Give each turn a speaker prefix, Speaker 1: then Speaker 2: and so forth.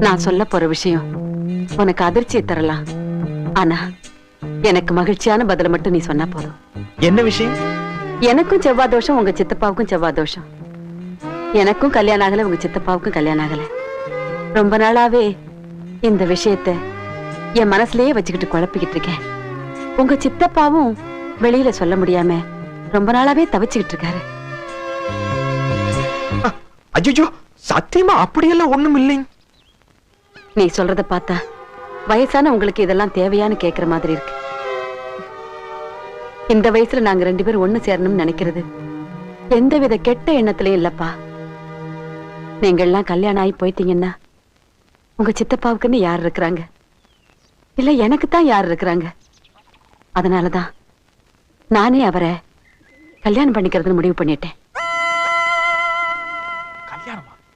Speaker 1: நான் சொல்ல போற விஷயம் உனக்கு அதிர்ச்சியை தரலாம். ஆனா எனக்கு மகிழ்ச்சியான பதில மட்டும் நீ சொன்னா போதும்.
Speaker 2: என்ன விஷயம்?
Speaker 1: எனக்கும் செவ்வாய் தோஷம் உங்க சித்தப்பாவுக்கும் செவ்வாய் தோஷம். எனக்கும் கல்யாணம் ஆகல உங்க சித்தப்பாவுக்கும் கல்யாணம் ஆகல. ரொம்ப நாளாவே இந்த விஷயத்த என் மனசுலயே வச்சுக்கிட்டு குழப்பிக்கிட்டு இருக்கேன். உங்க சித்தப்பாவும் வெளியில சொல்ல முடியாம ரொம்ப நாளாவே தவிச்சுக்கிட்டு இருக்காரு.
Speaker 2: அஜிஜோ சத்தியமா அப்படியெல்லாம் ஒண்ணும் இல்லைங்க.
Speaker 1: நீ சொல்றத பார்த்தா வயசான உங்களுக்கு இதெல்லாம் தேவையான்னு கேக்குற மாதிரி இருக்கு. இந்த வயசுல நாங்க ரெண்டு பேரும் ஒண்ணு சேரணும்னு நினைக்கிறது எந்தவித கெட்ட எண்ணத்திலயும் இல்லப்பா. நீங்க எல்லாம் கல்யாணம் ஆகி போயிட்டீங்கன்னா உங்க சித்தப்பாவுக்குன்னு யார் இருக்கிறாங்க? இல்ல எனக்கு தான் யார் இருக்கிறாங்க? அதனாலதான் நானே அவரை கல்யாணம் பண்ணிக்கிறதுன்னு முடிவு பண்ணிட்டேன். கல்யாணமா?